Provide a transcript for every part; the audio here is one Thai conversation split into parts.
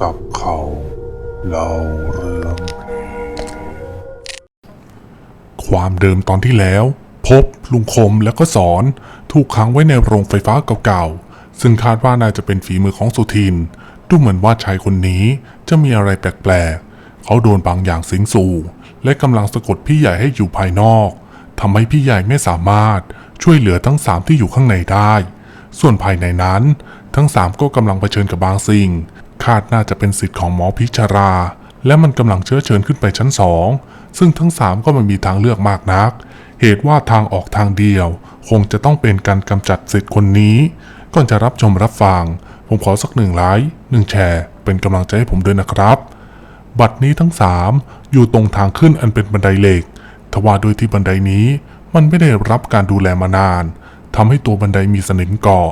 จับเขาเล่าเรื่อง ความเดิมตอนที่แล้ว พบลุงคมแล้วก็สอนถูกขังไว้ในโรงไฟฟ้าเก่าๆ ซึ่งคาดว่าน่าจะเป็นฝีมือของสุทิน ดูเหมือนว่าชายคนนี้จะมีอะไรแปลกๆ เขาโดนบางอย่างสิงสู่ และกำลังสะกดพี่ใหญ่ให้อยู่ภายนอกทำให้พี่ใหญ่ไม่สามารถช่วยเหลือทั้งสามที่อยู่ข้างในได้ ส่วนภายในนั้น ทั้งสามก็กำลังเผชิญกับบางสิ่ง คาดน่าจะเป็นสิทธิ์ของหมอพิชรา และมันกำลังเชื้อเชิญขึ้นไปชั้นสองซึ่งทั้งสามก็ไม่มีทางเลือกมากนัก เหตุว่าทางออกทางเดียว คงจะต้องเป็นการกำจัดสิทธิ์คนนี้ ก่อนจะรับชมรับฟัง ผมขอสักหนึ่งไลค์หนึ่งแชร์ เป็นกำลังใจให้ผมด้วยนะครับ บัดนี้ทั้งสามอยู่ตรงทางขึ้นอันเป็นบันไดเหล็ก ทว่าโดยที่บันไดนี้มันไม่ได้รับการดูแลมานานทำให้ตัวบันไดมีสนิมเกาะ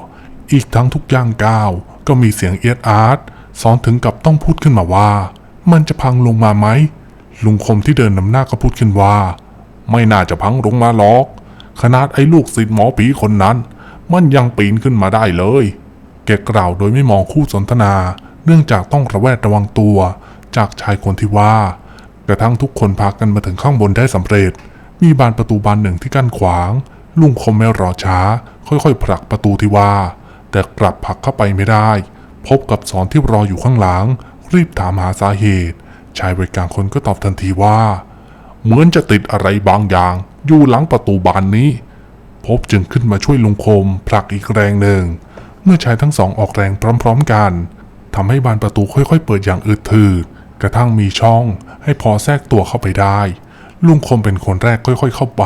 อีกทั้งทุกย่างก้าวก็มีเสียงเอียดอาร์ต สอนถึงกับต้องพูดขึ้นมาว่า มันจะพังลงมาไหม ลุงคมที่เดินนำหน้าก็พูดขึ้นว่า ไม่น่าจะพังลงมาหรอก ขนาดไอ้ลูกศิษย์หมอผีคนนั้น มันยังปีนขึ้นมาได้เลย แกกล่าวโดยไม่มองคู่สนทนา เนื่องจากต้องระแวดระวังตัว จากชายคนที่ว่ากระทั่งทุกคนพากันมาถึงข้างบนได้สำเร็จ มีบานประตูบานหนึ่งที่กั้นขวาง ลุงคมไม่รอช้า ค่อยๆผลักประตูที่ว่า แต่กลับผลักเข้าไปไม่ได้ พบกับสอนที่รออยู่ข้างหลัง รีบถามหาสาเหตุ ชายวัยกลางคนก็ตอบทันทีว่า เหมือนจะติดอะไรบางอย่าง อยู่หลังประตูบานนี้ พบจึงขึ้นมาช่วยลุงคม ผลักอีกแรงหนึ่ง เมื่อชายทั้งสองออกแรงพร้อม ๆ กันทำให้บานประตูค่อยๆ เปิดอย่างอืดถืดกระทั่งมีช่องให้พอแทรกตัวเข้าไปได้ ลุงคมเป็นคนแรกค่อย ๆ เข้าไป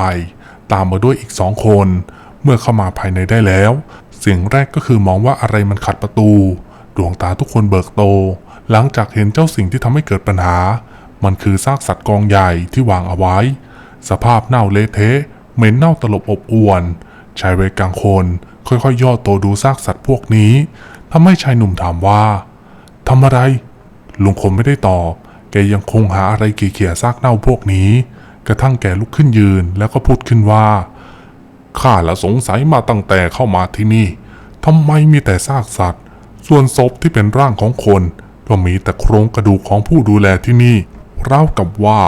ตามมาด้วยอีกสองคน เมื่อเข้ามาภายในได้แล้ว เสียงแรกก็คือมองว่าอะไรมันขัดประตู ดวงตาทุกคนเบิกโต หลังจากเห็นเจ้าสิ่งที่ทำให้เกิดปัญหา มันคือซากสัตว์กองใหญ่ที่วางเอาไว้ สภาพเน่าเละเทะเหม็นเน่าตลบอบอวนชายวัยกลางคนค่อยๆย่อตัวดูซากสัตว์พวกนี้ทำให้ชายหนุ่มถามว่าทำอะไร ลุงคมไม่ได้ตอบ แกยังคงหาอะไรเกี่ยๆซากเน่าพวกนี้ กระทั่งแกลุกขึ้นยืนแล้วก็พูดขึ้นว่า ข้าละสงสัยมาตั้งแต่เข้ามาที่นี่ทำไมมีแต่ซากสัตว์ ส่วนศพที่เป็นร่างของคน ก็มีแต่โครงกระดูกของผู้ดูแลที่นี่ราวกับว่า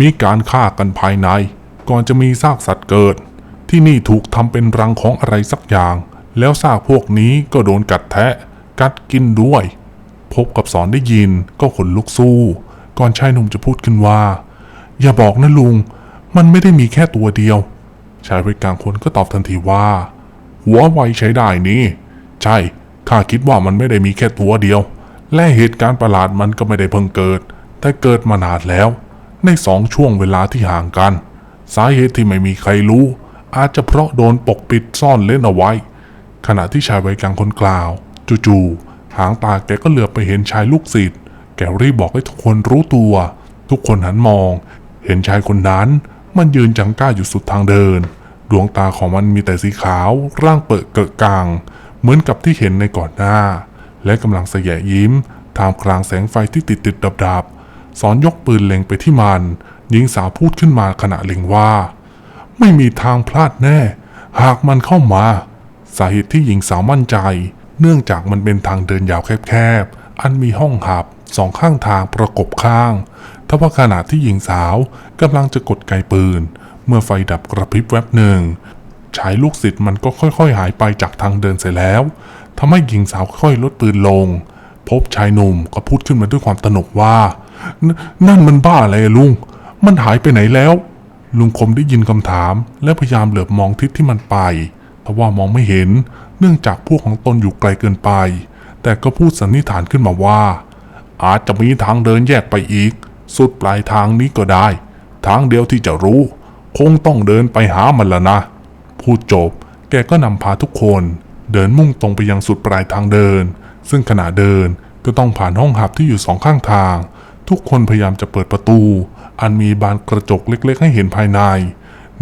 มีการฆ่ากันภายใน ก่อนจะมีซากสัตว์เกิด ที่นี่ถูกทำเป็นรังของอะไรสักอย่าง แล้วซากพวกนี้ก็โดนกัดแทะ กัดกินด้วย พบกับสอนได้ยินก็ขนลุกสู้ ก่อนชายหนุ่มจะพูดขึ้นว่า อย่าบอกนะลุง มันไม่ได้มีแค่ตัวเดียวชายวัยกลางคนก็ตอบทันทีว่า หัวไวใช้ได้นี่ ใช่ ข้าคิดว่ามันไม่ได้มีแค่ตัวเดียว และเหตุการณ์ประหลาดมันก็ไม่ได้เพิ่งเกิด แต่เกิดมานานแล้ว ในสองช่วงเวลาที่ห่างกัน สาเหตุที่ไม่มีใครรู้ อาจจะเพราะโดนปกปิดซ่อนเล่นเอาไว้ ขณะที่ชายวัยกลางคนกล่าว จู่ๆหางตาแกก็เหลือบไปเห็นชายลูกศิษย์แกรีบบอกให้ทุกคนรู้ตัว ทุกคนหันมอง เห็นชายคนนั้น มันยืนจังก้าอยู่สุดทางเดิน ดวงตาของมันมีแต่สีขาว ร่างเปิดเกิดกลาง เหมือนกับที่เห็นในก่อนหน้า และกำลังแสยะยิ้มท่ามกลางแสงไฟที่ติดติดดับดับสอนยกปืนเล็งไปที่มันหญิงสาวพูดขึ้นมาขณะเล็งว่า ไม่มีทางพลาดแน่ หากมันเข้ามา สาเหตุที่หญิงสาวมั่นใจ เนื่องจากมันเป็นทางเดินยาวแคบๆ อันมีห้องหับสองข้างทางประกบข้างทว่าขณะที่หญิงสาวกำลังจะกดไกปืน เมื่อไฟดับกระพริบแวบหนึ่ง ชายลูกศิษย์มันก็ค่อยๆ หายไปจากทางเดินเสร็จแล้วทำให้หญิงสาวค่อยลดปืนลง พบชายหนุ่มก็พูดขึ้นมาด้วยความตนกว่า"นนั่นมันบ้าอะไรลุง มันหายไปไหนแล้ว ลุงคมได้ยินคำถาม และพยายามเหลือบมองทิศที่มันไปทว่ามองไม่เห็น เนื่องจากพวกของตนอยู่ไกลเกินไป แต่ก็พูดสันนิษฐานขึ้นมาว่า อาจจะมีทางเดินแยกไปอีก สุดปลายทางนี้ก็ได้ ทางเดียวที่จะรู้ คงต้องเดินไปหามันละนะ พูดจบ แกก็นำพาทุกคน เดินมุ่งตรงไปยังสุดปลายทางเดิน ซึ่งขณะเดินก็ต้องผ่านห้องหับที่อยู่สองข้างทาง ทุกคนพยายามจะเปิดประตู อันมีบานกระจกเล็กๆ ให้เห็นภายใน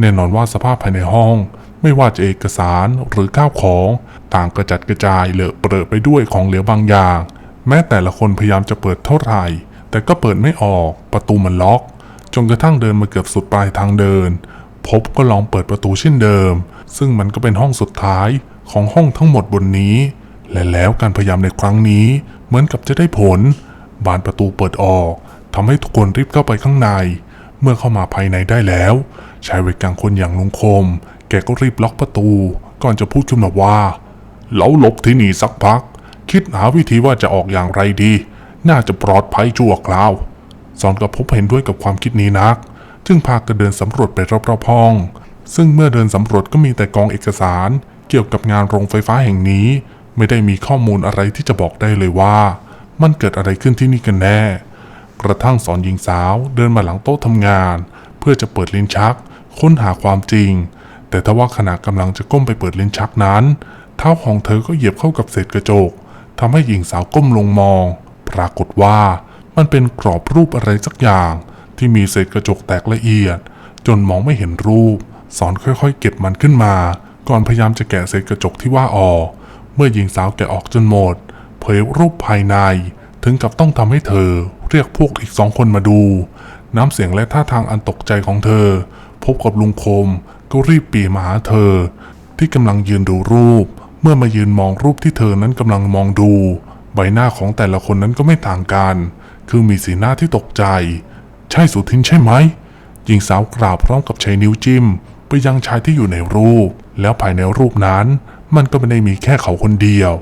แน่นอนว่าสภาพภายในห้อง ไม่ว่าจะเอกสารหรือข้าวของ ต่างกระจัดกระจายเลอะเปรอะไปด้วยของเหลวบางอย่าง แม้แต่ละคนพยายามจะเปิดเท่าไหร่ แต่ก็เปิดไม่ออก ประตูมันล็อก จนกระทั่งเดินมาเกือบสุดปลายทางเดิน พบก็ลองเปิดประตูเช่นเดิม ซึ่งมันก็เป็นห้องสุดท้ายของห้องทั้งหมดบนนี้ และแล้วการพยายามในครั้งนี้ เหมือนกับจะได้ผล บานประตูเปิดออกทำให้ทุกคนรีบเข้าไปข้างใน เมื่อเข้ามาภายในได้แล้วชายวัยกลางคนอย่างลุงคม แกก็รีบล็อกประตู ก่อนจะพูดขึ้นมาว่าเราหลบที่นี่สักพัก คิดหาวิธีว่าจะออกอย่างไรดี น่าจะปลอดภัยชั่วคราวสอนกับพบเห็นด้วยกับความคิดนี้นัก จึงพากันเดินสำรวจไปรอบๆห้อง ซึ่งเมื่อเดินสำรวจก็มีแต่กองเอกสาร เกี่ยวกับงานโรงไฟฟ้าแห่งนี้ ไม่ได้มีข้อมูลอะไรที่จะบอกได้เลยว่า มันเกิดอะไรขึ้นที่นี่กันแน่ กระทั่งสอนหญิงสาวเดินมาหลังโต๊ะทำงาน เพื่อจะเปิดลิ้นชัก ค้นหาความจริง แต่ทว่าขณะกำลังจะก้มไปเปิดลิ้นชักนั้น เท้าของเธอก็เหยียบเข้ากับเศษกระจกทำให้หญิงสาวก้มลงมอง ปรากฏว่ามันเป็นกรอบรูปอะไรสักอย่าง ที่มีเศษกระจกแตกละเอียด จนมองไม่เห็นรูป สอนค่อยๆ เก็บมันขึ้นมา ก่อนพยายามจะแกะเศษกระจกที่ว่าออก เมื่อหญิงสาวแกะออกจนหมด เผยรูปภายใน ถึงกับต้องทำให้เธอ เรียกพวกอีกสองคนมาดู น้ำเสียงและท่าทางอันตกใจของเธอ พบกับลุงคม ก็รีบปีมาหาเธอ ที่กำลังยืนดูรูป เมื่อมายืนมองรูปที่เธอนั้นกำลังมองดู ใบหน้าของแต่ละคนนั้นก็ไม่ต่างกัน คือมีสีหน้าที่ตกใจ ใช่สุทินใช่ไหมหญิงสาวกล่าวพร้อมกับใช้นิ้วจิ้ม ไปยังชายที่อยู่ในรูป แล้วภายในรูปนั้น มันก็ไม่ได้มีแค่เขาคนเดียว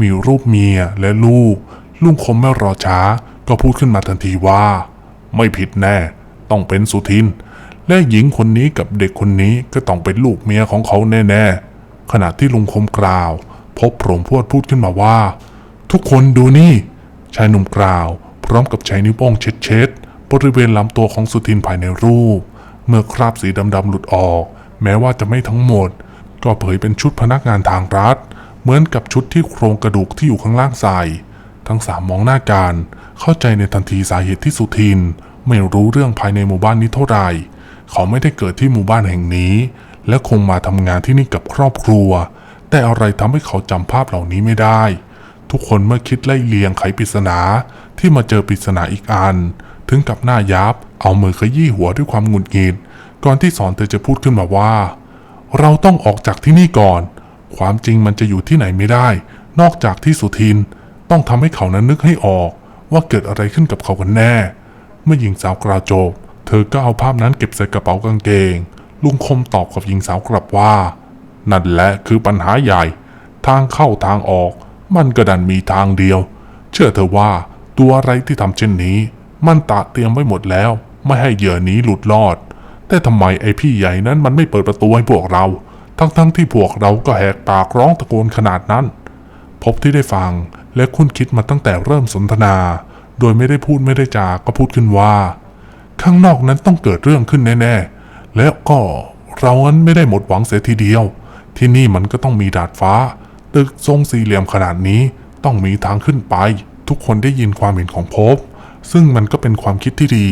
มีรูปเมียและลูก ลุงคมไม่รอช้า ก็พูดขึ้นมาทันทีว่า ไม่ผิดแน่ ต้องเป็นสุทิน และหญิงคนนี้กับเด็กคนนี้ก็ต้องเป็นลูกเมียของเขาแน่ๆขณะที่ลุงคมกล่าว พบโปร่งพวดพูดขึ้นมาว่า ทุกคนดูนี่ชายหนุ่มกล่าว พร้อมกับใช้นิ้วโป้งเช็ดๆ บริเวณลำตัวของสุทินภายในรูป เมื่อคราบสีดำๆหลุดออก แม้ว่าจะไม่ทั้งหมด ก็เผยเป็นชุดพนักงานทางรัฐ เหมือนกับชุดที่โครงกระดูกที่อยู่ข้างล่างใส่ ทั้งสามมองหน้ากัน เข้าใจในทันทีสาเหตุที่สุทิน ไม่รู้เรื่องภายในหมู่บ้านนี้เท่าไหร่ เขาไม่ได้เกิดที่หมู่บ้านแห่งนี้ และคงมาทำงานที่นี่กับครอบครัว แต่อะไรทำให้เขาจำภาพเหล่านี้ไม่ได้ ทุกคนเมื่อคิดไล่เลียงไขปริศนาที่มาเจอปริศนาอีกอัน ถึงกับหน้ายับ เอามือขยี้หัวด้วยความหงุดหงิด ก่อนที่สอนเธอจะพูดขึ้นมาว่า เราต้องออกจากที่นี่ก่อน ความจริงมันจะอยู่ที่ไหนไม่ได้ นอกจากที่สุทิน ต้องทำให้เขานั้นนึกให้ออก ว่าเกิดอะไรขึ้นกับเขากันแน่ เมื่อหญิงสาวกล่าวจบ เธอก็เอาภาพนั้นเก็บใส่กระเป๋ากางเกง ลุงคมตอบกับหญิงสาวกลับว่า นั่นแหละคือปัญหาใหญ่ ทางเข้าทางออก มันก็ดันมีทางเดียว เชื่อเธอว่าตัวอะไรที่ทำเช่นนี้ มันตะเตรียมไว้หมดแล้ว ไม่ให้เหยื่อนี้หลุดรอด แต่ทำไมไอ้พี่ใหญ่นั้นมันไม่เปิดประตูให้พวกเรา ทั้งๆทที่พวกเราก็แหกปากร้องตะโกนขนาดนั้น พบที่ได้ฟังและคุ้นคิดมาตั้งแต่เริ่มสนทนา โดยไม่ได้พูดไม่ได้จาก็พูดขึ้นว่า ข้างนอกนั้นต้องเกิดเรื่องขึ้นแน่ๆ แล้วก็เรานั้นไม่ได้หมดหวังเสียทีเดียว ที่นี่มันก็ต้องมีดาดฟ้า ตึกทรงสี่เหลี่ยมขนาดนี้ต้องมีทางขึ้นไป ทุกคนได้ยินความเห็นของพบ ซึ่งมันก็เป็นความคิดที่ดี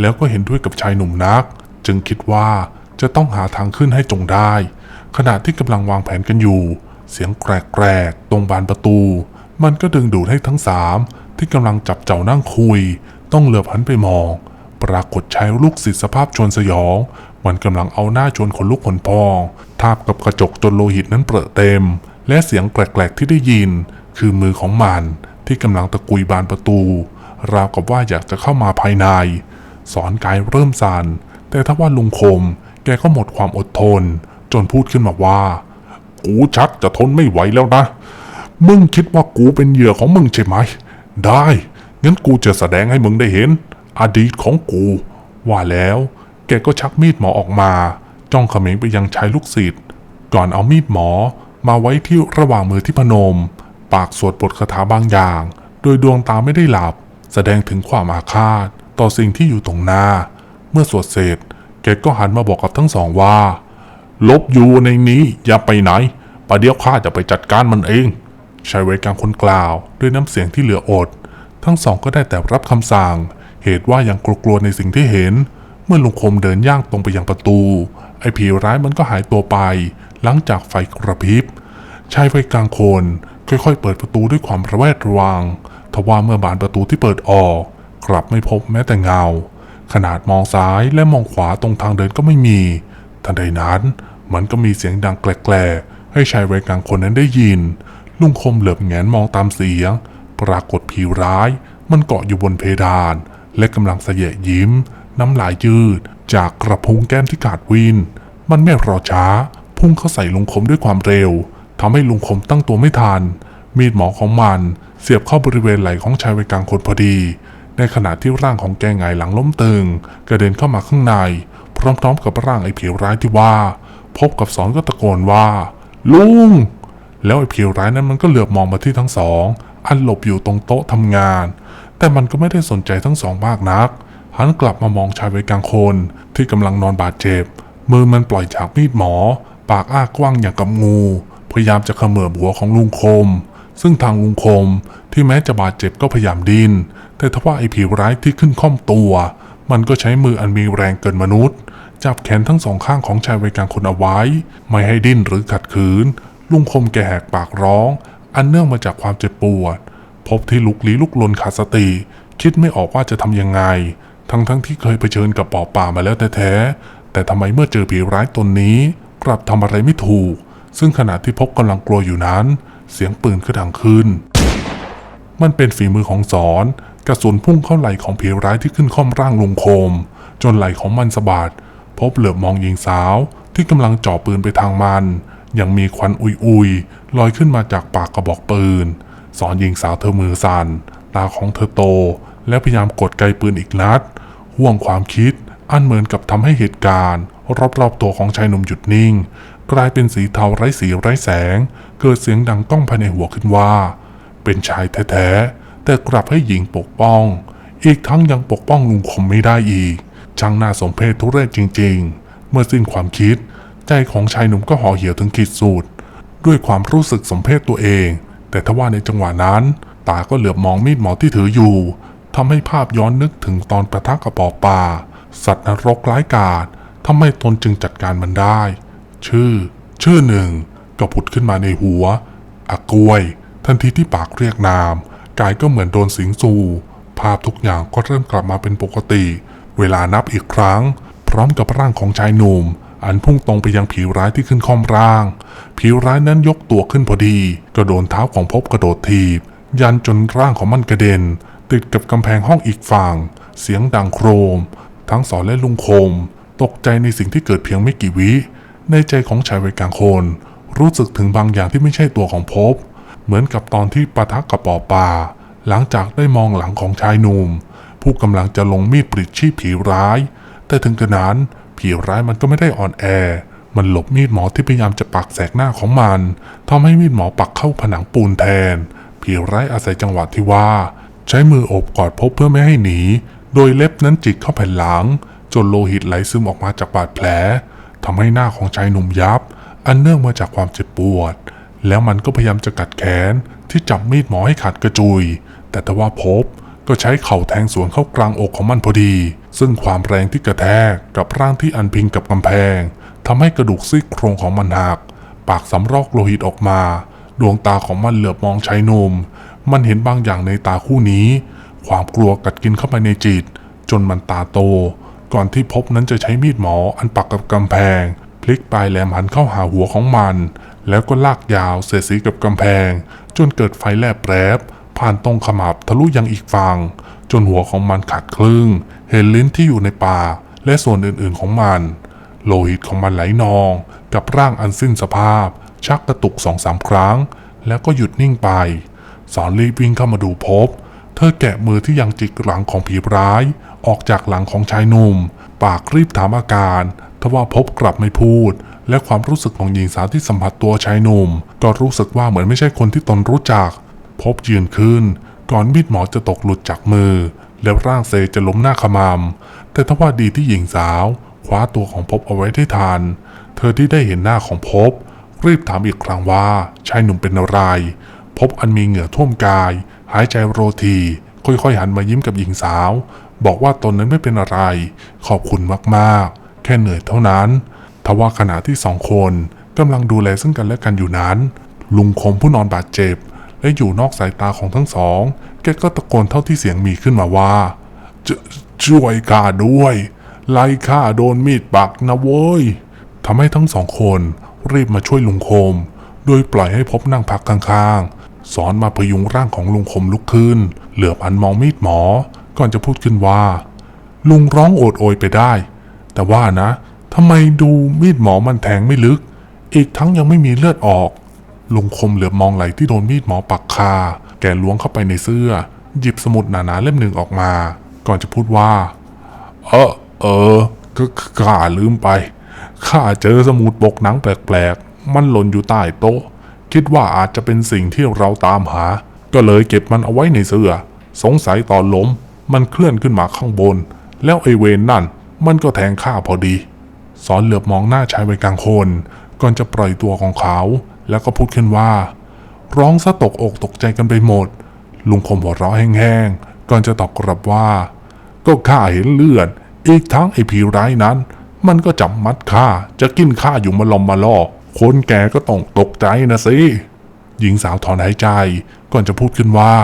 แล้วก็เห็นด้วยกับชายหนุ่มนัก จึงคิดว่าจะต้องหาทางขึ้นให้จงได้ ขณะที่กำลังวางแผนกันอยู่ เสียงแกรกๆตรงบานประตู มันก็ดึงดูดให้ทั้งสามที่กำลังจับเจ้านั่งคุย ต้องเหลือบหันไปมอง ปรากฏชายลูกศิษย์สภาพชวนสยอง มันกำลังเอาหน้าชวนขนลุกขนพอง ทาบกับกระจกจนโลหิตนั้นเปรอะเต็ม และเสียงแปลกๆที่ได้ยิน คือมือของมันที่กำลังตะกุยบานประตู ราวกับว่าอยากจะเข้ามาภายใน สอนกายเริ่มสัน่นแต่ถ้าว่าลุงคม แกก็หมดความอดทน จนพูดขึ้นมาว่า กูชักจะทนไม่ไหวแล้วนะ มึงคิดว่ากูเป็นเหยื่อของมึงใช่ไหม ได้ งั้นกูจะแสดงให้มึงได้เห็น อดีตของกู ว่าแล้ว แกก็ชักมีดหมอออกมา จ้องเขม็งไปยังชายลูกศิษย์ก่อนเอามีดหมอมาไว้ที่ระหว่างมือที่พนม ปากสวดบทคาถาบางอย่าง โดยดวงตาไม่ได้หลับ แสดงถึงความอาฆาตต่อสิ่งที่อยู่ตรงหน้า เมื่อสวดเสร็จ แกก็หันมาบอกกับทั้งสองว่า ลบอยู่ในนี้อย่าไปไหนประเดี๋ยวข้าจะไปจัดการมันเองชายวัยกลางคนกล่าวด้วยน้ำเสียงที่เหลืออด ทั้งสองก็ได้แต่รับคำสั่ง เหตุว่ายังกลัวๆในสิ่งที่เห็น เมื่อลุงคมเดินย่างตรงไปยังประตู ไอ้ผีร้ายมันก็หายตัวไป หลังจากไฟกระพริบชายวัยกลางคน ค่อยๆ เปิดประตูด้วยความระแวดระวัง ทว่าเมื่อบานประตูที่เปิดออก กลับไม่พบแม้แต่เงา ขนาดมองซ้ายและมองขวาตรงทางเดินก็ไม่มี ทันใดนั้น มันก็มีเสียงดังแกลกๆให้ชายวัยกลางคนนั้นได้ยิน ลุงคมเหลือบแงนมองตามเสียง ปรากฏผีร้าย มันเกาะอยู่บนเพดาน และกำลังเสยะยิ้ม น้ำลายยืด จากกระพุ้งแก้มที่ขาดวิน มันไม่รอช้า พุ่งเข้าใส่ลุงคมด้วยความเร็วทำให้ลุงคมตั้งตัวไม่ทัน มีดหมอของมันเสียบเข้าบริเวณไหล่ของชายวัยกลางคนพอดี ในขณะที่ร่างของแกหงายหลังล้มตึง กระเด็นเข้ามาข้างใน พร้อมๆ กับร่างไอ้ผิวร้ายที่ว่า พบกับสอนก็ตะโกนว่า ลุง แล้วไอ้ผิวร้ายนั้นมันก็เหลือบมองมาที่ทั้งสอง อันหลบอยู่ตรงโต๊ะทำงาน แต่มันก็ไม่ได้สนใจทั้งสองมากนักหันกลับมามองชายวัยกลางคนที่กำลังนอนบาดเจ็บ มือมันปล่อยจากมีดหมอ ปากอ้ากว้างอย่างกับงู พยายามจะเขมือบหัวของลุงคม ซึ่งทางลุงคมที่แม้จะบาดเจ็บก็พยายามดิ้น แต่ทว่าไอ้ผิวร้ายที่ขึ้นค่อมตัว มันก็ใช้มืออันมีแรงเกินมนุษย์ จับแขนทั้งสองข้างของชายวัยกลางคนเอาไว้ ไม่ให้ดิ้นหรือขัดขืน ลุงคมแกแหกปากร้อง อันเนื่องมาจากความเจ็บปวด พบที่ลุกลี้ลุกลนขาดสติ คิดไม่ออกว่าจะทำยังไง ทั้งทั้งๆที่เคยเผชิญกับปอบป่ามาแล้วแท้ๆแต่ทำไมเมื่อเจอผีร้ายตนนี้ กลับทำอะไรไม่ถูก ซึ่งขณะที่พบกำลังกลัวอยู่นั้น เสียงปืนก็ดังขึ้น มันเป็นฝีมือของสอน กระสุนพุ่งเข้าไหล่ของผีร้ายที่ขึ้นค่อมร่างลุงโคม จนไหล่ของมันสะบัดพบเหลือบมองหญิงสาวที่กำลังจ่อปืนไปทางมัน ยังมีควันอุยๆลอยขึ้นมาจากปากกระบอกปืน สอนหญิงสาวเธอมือสัน่นตาของเธอโต และพยายามกดไกปืนอีกนัด ห่วงความคิด อันเหมือนกับทำให้เหตุการณ์ รอบๆตัวของชายหนุ่มหยุดนิ่ง กลายเป็นสีเทาไร้สีไร้แสง เกิดเสียงดังก้องภายในหัวขึ้นว่า เป็นชายแท้ๆ แต่กลับให้หญิงปกป้อง อีกทั้งยังปกป้องลุงคมไม่ได้อีก ช่างน่าสมเพชทุเรศจริง ๆ เมื่อสิ้นความคิด ใจของชายหนุ่มก็ห่อเหี่ยวถึงขีดสุด ด้วยความรู้สึกสมเพชตัวเอง แต่ทว่าในจังหวะนั้น ตาก็เหลือบมองมีดหมอที่ถืออยู่ทำให้ภาพย้อนนึกถึงตอนประทักกับปอป่า สัตว์นรกร้ายกาจทำไมตนจึงจัดการมันได้ ชื่อ ชื่อหนึ่ง ก็ผุดขึ้นมาในหัวอากวย ทันทีที่ปากเรียกนามกายก็เหมือนโดนสิงสู่ ภาพทุกอย่างก็เริ่มกลับมาเป็นปกติ เวลานับอีกครั้ง พร้อมกับร่างของชายหนุ่ม อันพุ่งตรงไปยังผิวร้ายที่ขึ้นค่อมร่าง ผิวร้ายนั้นยกตัวขึ้นพอดี ก็โดนเท้าของพบกระโดดถีบ ยันจนร่างของมันกระเด็น ติดกับกำแพงห้องอีกฝั่ง เสียงดังโครม ทั้งสอนและลุงคม ตกใจในสิ่งที่เกิดเพียงไม่กี่วิ ในใจของชายวัยกลางคน รู้สึกถึงบางอย่างที่ไม่ใช่ตัวของภพบ เหมือนกับตอนที่ปะทะกับปอป่าหลังจากได้มองหลังของชายหนุ่มผู้กำลังจะลงมีดปลิดชีพผีร้าย แต่ถึงกระนั้นผีร้ายมันก็ไม่ได้อ่อนแอ มันหลบมีดหมอที่พยายามจะปักแสกหน้าของมันทำให้มีดหมอปักเข้าผนังปูนแทน ผีร้ายอาศัยจังหวะที่ว่า ใช้มือโอบกอดพบเพื่อไม่ให้หนี โดยเล็บนั้นจิกเข้าแผ่นหลัง จนโลหิตไหลซึมออกมาจากบาดแผลทำให้หน้าของชายหนุ่มยับ อันเนื่องมาจากความเจ็บปวด แล้วมันก็พยายามจะกัดแขนที่จับมีดหมอให้ขาดกระจุย แต่ทว่าพบก็ใช้เข่าแทงสวนเข้ากลางอกของมันพอดี ซึ่งความแรงที่กระแทกกับร่างที่อันพิงกับกำแพงทำให้กระดูกซี่โครงของมันหัก ปากสำรอกโลหิตออกมา ดวงตาของมันเหลือบมองชายหนุ่ม มันเห็นบางอย่างในตาคู่นี้ ความกลัวกัดกินเข้าไปในจิต จนมันตาโต ก่อนที่พบนั้นจะใช้มีดหมออันปักกับกำแพง พลิกปลายแหลมหันเข้าหาหัวของมัน แล้วก็ลากยาวเสียสีกับกำแพง จนเกิดไฟแลบแปรบผ่านตรงขมับทะลุยังอีกฝั่งจนหัวของมันขาดครึ่ง เห็นลิ้นที่อยู่ในปากและส่วนอื่นๆของมัน โลหิตของมันไหลนอง กับร่างอันสิ้นสภาพ ชักกระตุกสองสามครั้ง แล้วก็หยุดนิ่งไป สอนรีบวิ่งเข้ามาดูพบ เธอแกะมือที่ยังจิกหลังของผีร้าย ออกจากหลังของชายหนุ่ม ปากรีบถามอาการ ทว่าพบกลับไม่พูด และความรู้สึกของหญิงสาวที่สัมผัสตัวชายหนุ่ม ก็รู้สึกว่าเหมือนไม่ใช่คนที่ตนรู้จัก พบยืนขึ้น ก่อนมีดหมอจะตกหลุดจากมือ แล้วร่างเซจะล้มหน้าขมำแต่ทว่าดีที่หญิงสาว คว้าตัวของพบเอาไว้ได้ทันเธอที่ได้เห็นหน้าของพบ รีบถามอีกครั้งว่าชายหนุ่มเป็นอะไร พบอันมีเหงื่อท่วมกาย หายใจโรทีค่อยๆหันมายิ้มกับหญิงสาว บอกว่าตนนั้นไม่เป็นอะไร ขอบคุณมากๆ แค่เหนื่อยเท่านั้น ทว่าขณะที่สองคนกำลังดูแลซึ่งกันและกันอยู่นั้น ลุงคมผู้นอนบาดเจ็บ และอยู่นอกสายตาของทั้งสอง แกก็ตะโกนเท่าที่เสียงมีขึ้นมาว่าจช่วยข้าด้วย ไล่ข้าโดนมีดปักนะเว้ยทำให้ทั้งสองคนรีบมาช่วยลุงคม โดยปล่อยให้พบนั่งพักข้างๆ สอนมาพยุงร่างของลุงคมลุกขึ้น เหลือบอันมองมีดหมอ ก่อนจะพูดขึ้นว่า ลุงร้องโอดโอยไปได้ แต่ว่านะทำไมดูมีดหมอมันแทงไม่ลึก อีกทั้งยังไม่มีเลือดออก ลุงคมเหลือบมองไหลที่โดนมีดหมอปักคา แกล้วงเข้าไปในเสื้อ หยิบสมุดหนาๆเล่มหนึ่งออกมา ก่อนจะพูดว่า เออเออก็ข้าลืมไป ข้าเจอสมุดปกหนังแปลกๆ มันหล่นอยู่ใต้โต๊ะ คิดว่าอาจจะเป็นสิ่งที่เราตามหา ก็เลยเก็บมันเอาไว้ในเสื้อ สงสัยตอนล้ม มันเคลื่อนขึ้นมาข้างบน แล้วไอเวนนั่น มันก็แทงข้าพอดี สอนเหลือบมองหน้าชายวัยกลางคน ก่อนจะปล่อยตัวของเขา แล้วก็พูดขึ้นว่า ร้องซะตกอกตกใจกันไปหมด ลุงคมหัวเราะแห้งๆ ก่อนจะตอบกลับว่า ก็ข้าเห็นเลือด อีกทั้งไอ้ผีร้ายนั้น มันก็จับมัดข้า จะกินข้าอยู่มาลอมมาล่อ คนแก่ก็ต้องตกใจนะสิ หญิงสาวถอนหายใจ ก่อนจะพูดขึ้นว่า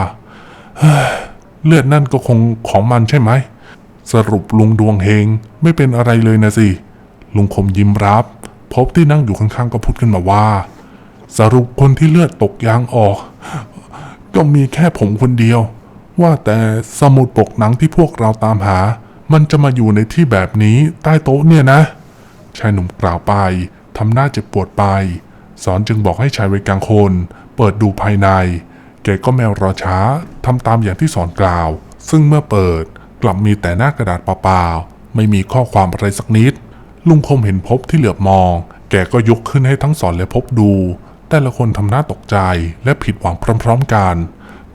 เลือดนั่นก็คงของมันใช่ไหม สรุปลุงดวงเฮงไม่เป็นอะไรเลยนะสิ ลุงคมยิ้มรับ พบที่นั่งอยู่ข้างๆก็พูดขึ้นมาว่า สรุปคนที่เลือดตกยางออก ก็มีแค่ผมคนเดียว ว่าแต่สมุดปกหนังที่พวกเราตามหา มันจะมาอยู่ในที่แบบนี้ใต้โต๊ะเนี่ยนะ ชายหนุ่มกล่าวไปทำหน้าเจ็บปวดไป สอนจึงบอกให้ชายวัยกลางคนเปิดดูภายใน แกก็แมวรอช้าทำตามอย่างที่สอนกล่าว ซึ่งเมื่อเปิด กลับมีแต่หน้ากระดาษเปล่าๆ ไม่มีข้อความอะไรสักนิด ลุงคมเห็นพบที่เหลือบมอง แกก็ยกขึ้นให้ทั้งสอนและพบดู แต่ละคนทำหน้าตกใจและผิดหวังพร้อมๆกัน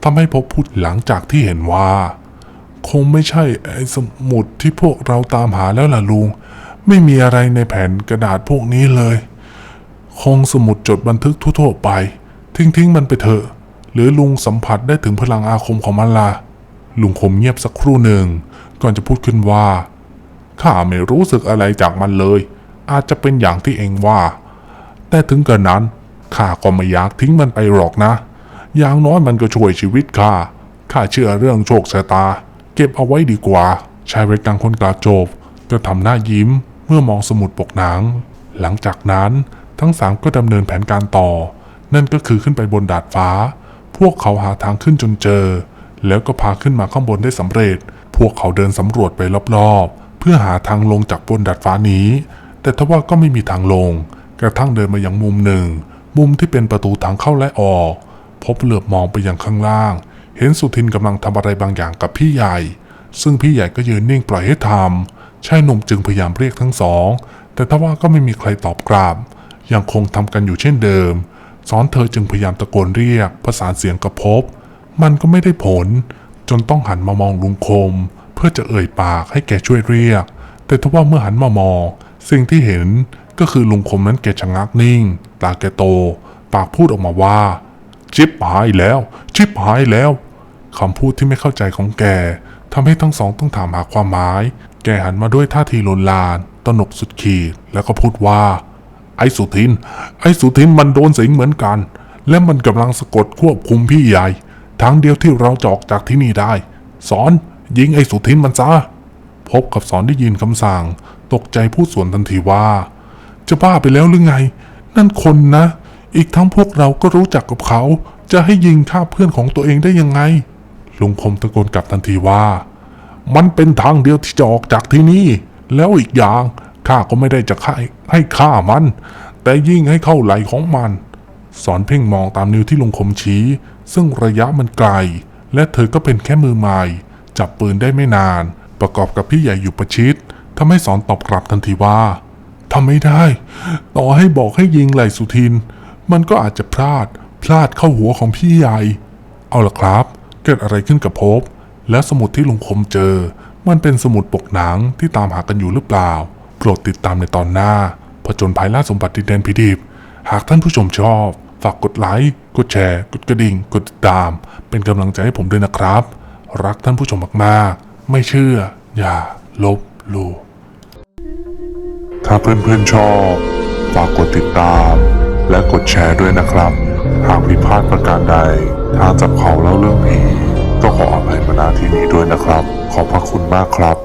ทำให้พบพูดหลังจากที่เห็นว่า คงไม่ใช่ไอ้สมุดที่พวกเราตามหาแล้วล่ะลุง ไม่มีอะไรในแผ่นกระดาษพวกนี้เลย คงสมุดจดบันทึกทั่วๆไป ทิ้งๆมันไปเถอะ หรือลุงสัมผัสได้ถึงพลังอาคมของมันล่ะ ลุงคมเงียบสักครู่หนึ่ง ก่อนจะพูดขึ้นว่า ข้าไม่รู้สึกอะไรจากมันเลย อาจจะเป็นอย่างที่เองว่า แต่ถึงกระนั้นข้าก็ไม่อยากทิ้งมันไปหรอกนะ อย่างน้อยมันก็ช่วยชีวิตข้า ข้าเชื่อเรื่องโชคชะตา เก็บเอาไว้ดีกว่า ชายวัยกลางคนกล่าวจบ ก็ทำหน้ายิ้มเมื่อมองสมุดปกหนัง หลังจากนั้นทั้งสามก็ดำเนินแผนการต่อ นั่นก็คือขึ้นไปบนดาดฟ้า พวกเขาหาทางขึ้นจนเจอ แล้วก็พาขึ้นมาข้างบนได้สำเร็จ พวกเขาเดินสำรวจไปรอบๆ เพื่อหาทางลงจากบนดาดฟ้านี้ แต่ทว่าก็ไม่มีทางลง กระทั่งเดินมาอยังมุมหนึ่ง มุมที่เป็นประตูทางเข้าและออก พบเหลือบมองไปยังข้างล่าง เห็นสุทินกำลังทำอะไรบางอย่างกับพี่ใหญ่ ซึ่งพี่ใหญ่ก็ยืนนิ่งปล่อยให้ทำชายหนุ่มจึงพยายามเรียกทั้งสอง แต่ทว่าก็ไม่มีใครตอบกลับ ยังคงทำกันอยู่เช่นเดิมสอนเธอจึงพยายามตะโกนเรียกประสานเสียงกับพบ มันก็ไม่ได้ผล จนต้องหันมามองลุงคม เพื่อจะเอ่ยปากให้แกช่วยเรียก แต่ทว่าเมื่อหันมามอง สิ่งที่เห็นก็คือลุงคมนั้นแกชะงักนิ่ง ตาแกโต ปากพูดออกมาว่าชิปหายแล้วชิปหายแล้วคำพูดที่ไม่เข้าใจของแกทำให้ทั้งสองต้องถามหาความหมาย แกหันมาด้วยท่าทีลนลาน ตนกสุดขีด แล้วก็พูดว่า ไอ้สุทิน ไอ้สุทินมันโดนสิงเหมือนกัน และมันกำลังสะกดควบคุมพี่ใหญ่ ทางเดียวที่เราจะออกจากที่นี่ได้ สอนยิงไอ้สุทินมันซะพบกับสอนได้ยินคำสั่ง ตกใจพูดสวนทันทีว่า จะบ้าไปแล้วหรือไง นั่นคนนะ อีกทั้งพวกเราก็รู้จักกับเขา จะให้ยิงฆ่าเพื่อนของตัวเองได้ยังไง ลุงคมตะโกนกลับทันทีว่า มันเป็นทางเดียวที่จะออกจากที่นี่ แล้วอีกอย่างข้าก็ไม่ได้จะฆ่าให้ฆ่ามัน แต่ยิ่งให้เข้าไหลของมัน สอนเพ่งมองตามนิ้วที่ลุงคมชี้ ซึ่งระยะมันไกล และเธอก็เป็นแค่มือใหม่ จับปืนได้ไม่นาน ประกอบกับพี่ใหญ่อยู่ประชิดทำให้สอนตอบกลับทันทีว่าทำไม่ได้ ต่อให้บอกให้ยิงไหลสุทิน มันก็อาจจะพลาด พลาดเข้าหัวของพี่ใหญ่ เอาล่ะครับ เกิดอะไรขึ้นกับภพบและสมุดที่ลุงคมเจอ มันเป็นสมุดปกหนังที่ตามหากันอยู่หรือเปล่า โปรดติดตามในตอนหน้าผจญภัยล่าสมบัติดินแดนพิดิบหากท่านผู้ชมชอบ ฝากกดไลค์ กดแชร์ กดกระดิ่ง กดติดตาม เป็นกำลังใจให้ผมด้วยนะครับ รักท่านผู้ชมมากๆ ไม่เชื่อ อย่าลบหลู่ถ้าเพื่อนๆชอบ ฝากกดติดตาม และกดแชร์ด้วยนะครับ หากผิดพลาดประการใด ทางจับเขาเล่าเรื่องผีก็ขออภัยมาณที่นี้ด้วยนะครับ ขอบพระคุณมากครับ